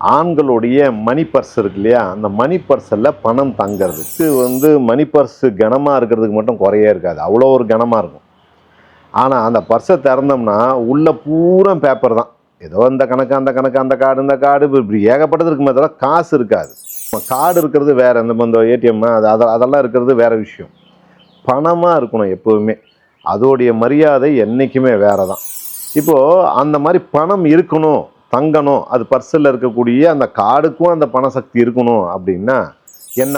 ஆண்களுடைய மணி பர்ஸ் இருக்கு இல்லையா? அந்த மணி பர்ஸில் பணம் தங்கிறதுக்கு வந்து மணி பர்ஸ் கனமாக இருக்கிறதுக்கு மட்டும் குறையே இருக்காது. அவ்வளோ ஒரு கனமாக இருக்கும். ஆனால் அந்த பர்ஸை திறந்தோம்னா உள்ளே பூரா பேப்பர் தான். ஏதோ இந்த கணக்கு அந்த கணக்கு அந்த கார்டு இந்த கார்டு இப்படி ஏகப்பட்டது இருக்குமே தவிர காசு இருக்காது. கார்டு இருக்கிறது வேறு இந்த இந்த ஏடிஎம் அது அதெல்லாம் இருக்கிறது வேறு விஷயம். பணமாக இருக்கணும் எப்போவுமே அதோடைய மரியாதை என்றைக்குமே வேறு தான் இப்போது அந்த மாதிரி பணம் இருக்கணும். தங்கணும். அது பர்ஸில் இருக்கக்கூடிய அந்த கார்டுக்கும் அந்த பணசக்தி இருக்கணும் அப்படின்னா என்ன?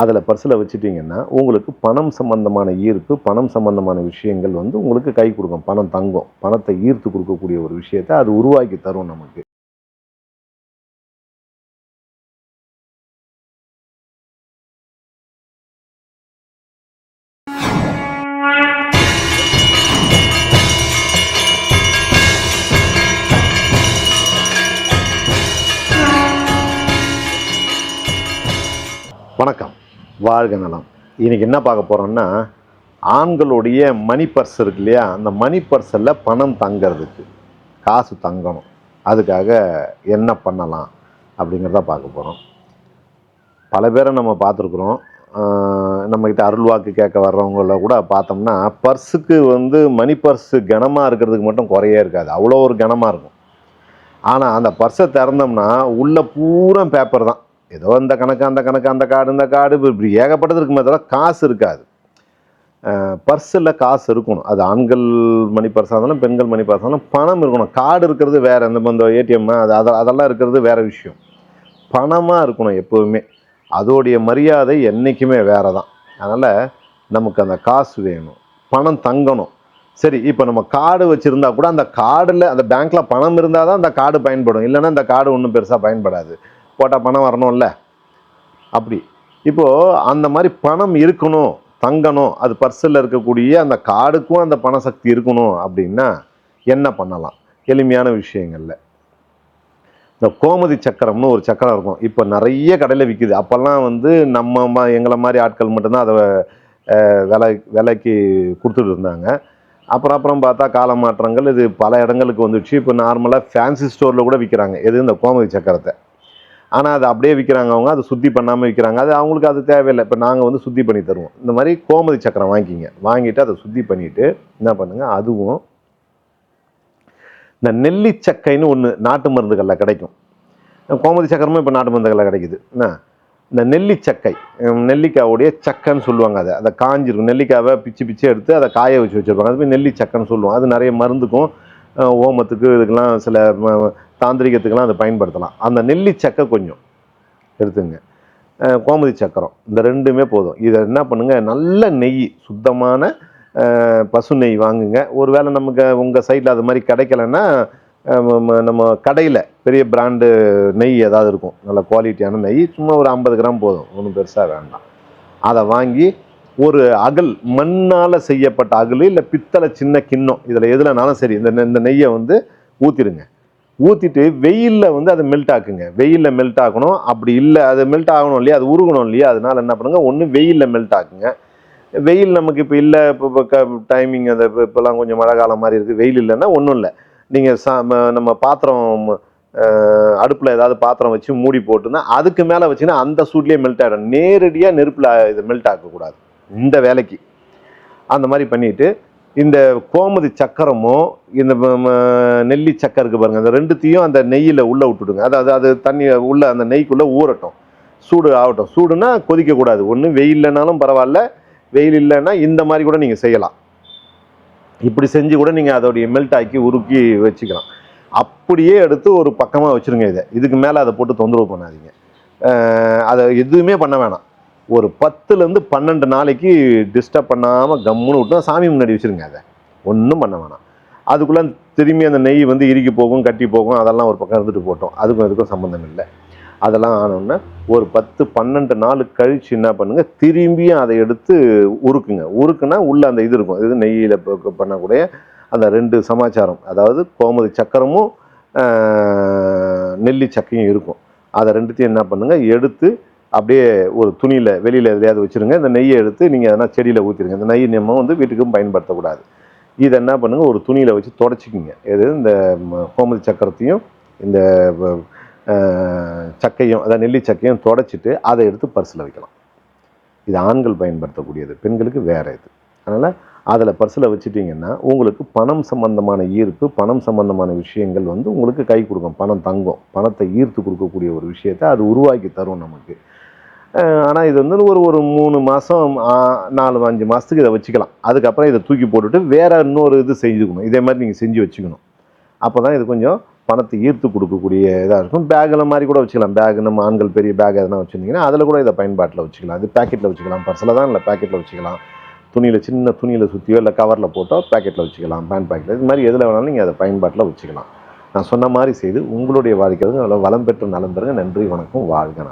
அதில் பர்ஸில் வச்சுட்டிங்கன்னா உங்களுக்கு பணம் சம்பந்தமான ஈர்ப்பு பணம் சம்பந்தமான விஷயங்கள் வந்து உங்களுக்கு கை கொடுக்கும். பணம் தங்கும். பணத்தை ஈர்த்து கொடுக்கக்கூடிய ஒரு விஷயத்தை அது உருவாக்கி தரும் நமக்கு. வணக்கம். வாழ்க நலம். இன்றைக்கி என்ன பார்க்க போகிறோம்னா ஆண்களுடைய மணி பர்ஸ் இருக்கு இல்லையா? அந்த மணி பர்ஸில் பணம் தங்கிறதுக்கு காசு தங்கணும். அதுக்காக என்ன பண்ணலாம் அப்படிங்கிறத பார்க்க போகிறோம் பல பேரை நம்ம பார்த்துருக்குறோம். நம்மக்கிட்ட அருள்வாக்கு கேட்க வர்றவங்கள கூட பார்த்தோம்னா பர்ஸுக்கு வந்து மணி பர்ஸு கனமாக இருக்கிறதுக்கு மட்டும் குறையே இருக்காது. அவ்வளோ ஒரு கனமாக இருக்கும். ஆனால் அந்த பர்ஸை திறந்தோம்னா உள்ளே பூரா பேப்பர் தான். ஏதோ அந்த கணக்கு அந்த கணக்கு அந்த கார்டு இந்த கார்டு இப்படி இப்படி ஏகப்பட்டது இருக்குமே தவிர காசு இருக்காது. பர்ஸில் காசு இருக்கணும். அது ஆண்கள் மணி பர்ஸாக இருந்தாலும் பெண்கள் மணி பர்ஸாக இருந்தாலும் பணம் இருக்கணும். கார்டு இருக்கிறது வேறு இந்த இந்த ஏடிஎம் அது அதெல்லாம் இருக்கிறது வேறு விஷயம். பணமாக இருக்கணும் எப்போவுமே. அதோடைய மரியாதை என்றைக்குமே வேறு தான் அதனால் நமக்கு அந்த காசு வேணும். பணம் தங்கணும். சரி இப்போ நம்ம கார்டு வச்சுருந்தா கூட அந்த கார்டில் அந்த பேங்க்கில் பணம் இருந்தால் தான் அந்த கார்டு பயன்படும். இல்லைன்னா அந்த கார்டு ஒன்றும் பெருசாக பயன்படாது. போட்டால் பணம் வரணும்ல? அப்படி. இப்போது அந்த மாதிரி பணம் இருக்கணும் தங்கணும் அது பர்ஸில் இருக்கக்கூடிய அந்த கார்டுக்கும் அந்த பண சக்தி இருக்கணும் அப்படின்னா என்ன பண்ணலாம்? எளிமையான விஷயங்களில். இந்த கோமதி சக்கரம்னு ஒரு சக்கரம் இருக்கும். இப்போ நிறைய கடையில் விற்கிது அப்போல்லாம் வந்து நம்ம எங்களை மாதிரி ஆட்கள் மட்டும்தான் அதை விலை விலைக்கு கொடுத்துட்டு இருந்தாங்க. அப்புறம் அப்புறம் பார்த்தா கால மாற்றங்கள் இது பல இடங்களுக்கு வந்துடுச்சு. இப்போ நார்மலாக ஃபேன்சி ஸ்டோரில் கூட விற்கிறாங்க எது? இந்த கோமதி சக்கரத்தை. ஆனால் அதை அப்படியே விற்கிறாங்க அவங்க அதை சுத்தி பண்ணாமல் விற்கிறாங்க அது அவங்களுக்கு அது தேவையில்லை. இப்போ நாங்கள் வந்து சுத்தி பண்ணி தருவோம். இந்த மாதிரி கோமதி சக்கரம் வாங்கிக்கிங்க வாங்கிட்டு அதை சுத்தி பண்ணிட்டு என்ன பண்ணுங்க? அதுவும் இந்த நெல்லிச்சக்கைன்னு ஒன்று நாட்டு மருந்துகளில் கிடைக்கும். கோமதி சக்கரமும் இப்போ நாட்டு மருந்துகளில் கிடைக்குது. என்ன? இந்த நெல்லிச்சக்கை நெல்லிக்காவுடைய சக்கைன்னு சொல்லுவாங்க அதை. அதை காஞ்சிருக்கும். நெல்லிக்காவை பிச்சு பிச்சு எடுத்து அதை காய வச்சு வச்சுருப்பாங்க. அது போய் நெல்லிச்சக்கைன்னு சொல்லுவோம் அது நிறைய மருந்துக்கும் ஓமத்துக்கு இதுக்கெல்லாம் சில தாந்திரிகத்துக்கெல்லாம் அதை பயன்படுத்தலாம். அந்த நெல்லி சக்கை கொஞ்சம் எடுத்துங்க. கோமதி சக்கரம் இந்த ரெண்டுமே போதும். இதை என்ன பண்ணுங்கள் நல்ல நெய் சுத்தமான பசு நெய் வாங்குங்க. ஒருவேளை நமக்கு உங்கள் சைடில் அது மாதிரி கிடைக்கலன்னா நம்ம கடையில் பெரிய பிராண்டு நெய் ஏதாவது இருக்கும். நல்ல குவாலிட்டியான நெய் சும்மா ஒரு ஐம்பது கிராம் போதும். ஒன்றும் பெருசாக வேண்டாம். அதை வாங்கி ஒரு அகல் மண்ணால் செய்யப்பட்ட அகல் இல்லை பித்தளை சின்ன கிண்ணம் இதில் எதுலனாலும் சரி இந்த நெ- இந்த நெய்யை வந்து ஊற்றிடுங்க ஊற்றிட்டு வெயிலில் வந்து அதை மெல்ட் ஆக்குங்க. வெயிலில் மெல்ட் ஆக்கணும். அப்படி இல்லை அது மெல்ட் ஆகணும் இல்லையா அது உருகணும் இல்லையா அதனால என்ன பண்ணுங்கள் ஒன்று வெயிலில் மெல்ட் ஆக்குங்க. வெயில் நமக்கு இப்போ இல்லை இப்போ இப்போ டைமிங் அந்த இப்போ இப்போலாம் கொஞ்சம் மழை காலம் மாதிரி இருக்குது வெயில் இல்லைன்னா ஒன்றும் இல்லை. நீங்கள் சா ம- நம்ம பாத்திரம் அடுப்பில் ஏதாவது பாத்திரம் வச்சு மூடி போட்டுன்னா அதுக்கு மேலே வச்சுன்னா அந்த சூட்லேயே மெல்ட் ஆகிடும் நேரடியாக நெருப்பில் இது மெல்ட் ஆக்கக்கூடாது. இந்த வேலைக்கு. அந்த மாதிரி பண்ணிவிட்டு இந்த கோமதி சக்கரமும் இந்த நெல்லி சக்கரை இருக்கு பாருங்கள் அந்த ரெண்டுத்தையும் அந்த நெய்யில் உள்ளே விட்டுடுங்க. அதாவது அது தண்ணி உள்ள அந்த நெய்க்குள்ளே ஊறட்டும். சூடு ஆகட்டும். சூடுனா கொதிக்கக்கூடாது ஒன்று வெயில்லனாலும் பரவாயில்ல. வெயில் இல்லைன்னா இந்த மாதிரி கூட நீங்கள் செய்யலாம். இப்படி செஞ்சு கூட நீங்கள் அதோடைய மெல்ட் ஆக்கி உருக்கி வச்சுக்கலாம். அப்படியே எடுத்து ஒரு பக்கமாக வச்சுருங்க இதை. இதுக்கு மேலே அதை போட்டு தொந்தரவு பண்ணாதீங்க. அதை எதுவுமே பண்ண வேணாம். ஒரு பத்துலேருந்து பன்னெண்டு நாளைக்கு டிஸ்டர்ப் பண்ணாமல் கம்முன்னு விட்டு சாமி முன்னாடி வச்சுருங்க அதை. ஒன்றும் பண்ண வேணாம். அதுக்குள்ளே திரும்பி அந்த நெய் வந்து இறுக்கி போகும் கட்டி போகும் அதெல்லாம் ஒரு பக்கம் இருந்துட்டு போட்டோம். அதுக்கும் அதுக்கும் சம்மந்தம் இல்லை. அதெல்லாம் ஆனோன்னே ஒரு பத்து பன்னெண்டு நாள் கழிச்சு என்ன பண்ணுங்கள் திரும்பியும் அதை எடுத்து உருக்குங்க. உருக்குன்னா உள்ளே அந்த இது இருக்கும். இது நெய்யில் பண்ணக்கூடிய அந்த ரெண்டு சமாச்சாரம். அதாவது கோமதி சக்கரமும் நெல்லி சக்கையும் இருக்கும். அதை ரெண்டுத்தையும் என்ன பண்ணுங்க? எடுத்து அப்படியே ஒரு துணியில் வெளியில் எதுலையாவது வச்சுருங்க. இந்த நெய்யை எடுத்து நீங்கள் எதனா செடியில் ஊற்றிடுங்க இந்த நெய் நம்ம வந்து வீட்டுக்கும் பயன்படுத்தக்கூடாது. இதை என்ன பண்ணுங்கள் ஒரு துணியில் வச்சு தொடச்சிக்கிங்க. எது? இந்த கோமதி சக்கரத்தையும் இந்த சக்கையும் அதாவது நெல்லி சக்கையும் தொடச்சிட்டு அதை எடுத்து பர்ஸில் வைக்கலாம். இது ஆண்கள் பயன்படுத்தக்கூடியது பெண்களுக்கு வேறு இது. அதனால் அதில் பர்ஸில் வச்சுட்டிங்கன்னா உங்களுக்கு பணம் சம்பந்தமான ஈர்ப்பு பணம் சம்பந்தமான விஷயங்கள் வந்து உங்களுக்கு கை கொடுக்கும். பணம் தங்கும். பணத்தை ஈர்த்து கொடுக்கக்கூடிய ஒரு விஷயத்தை அது உருவாக்கி தரும் நமக்கு. ஆனால் இது வந்து ஒரு ஒரு மூணு மாதம் நாலு அஞ்சு மாதத்துக்கு இதை வச்சுக்கலாம். அதுக்கப்புறம் இதை தூக்கி போட்டுட்டு வேறு இன்னொரு இது செஞ்சுக்கணும் இதே மாதிரி நீங்கள் செஞ்சு வச்சுக்கணும். அப்போ தான் இது கொஞ்சம் பணத்தை ஈர்த்து கொடுக்கக்கூடிய இதாக இருக்கும். பேக்கில் மாதிரி கூட வச்சுக்கலாம். பேக் நம்ம ஆண்கள் பெரிய பேக் எதனா வச்சுருந்தீங்கன்னா அதில் கூட இதை பயன்பாட்டில் வச்சுக்கலாம். இது பேக்கெட்டில் வச்சுக்கலாம். பர்ஸில் தான் இல்லை பேக்கெட்டில் வச்சுக்கலாம். துணியில் சின்ன துணியில் சுற்றியோ இல்லை கவரில் போட்டோ பேக்கெட்டில் வச்சுக்கலாம். பேண்ட் பேக்கெட்டில் இது மாதிரி எதில் வேணாலும் நீங்கள் அதை பயன்பாட்டில் வச்சுக்கலாம். நான் சொன்ன மாதிரி செய்து உங்களுடைய வாழ்க்கை வளம் பெற்று நலம் பெறுங்க. நன்றி வணக்கம் வாழ்க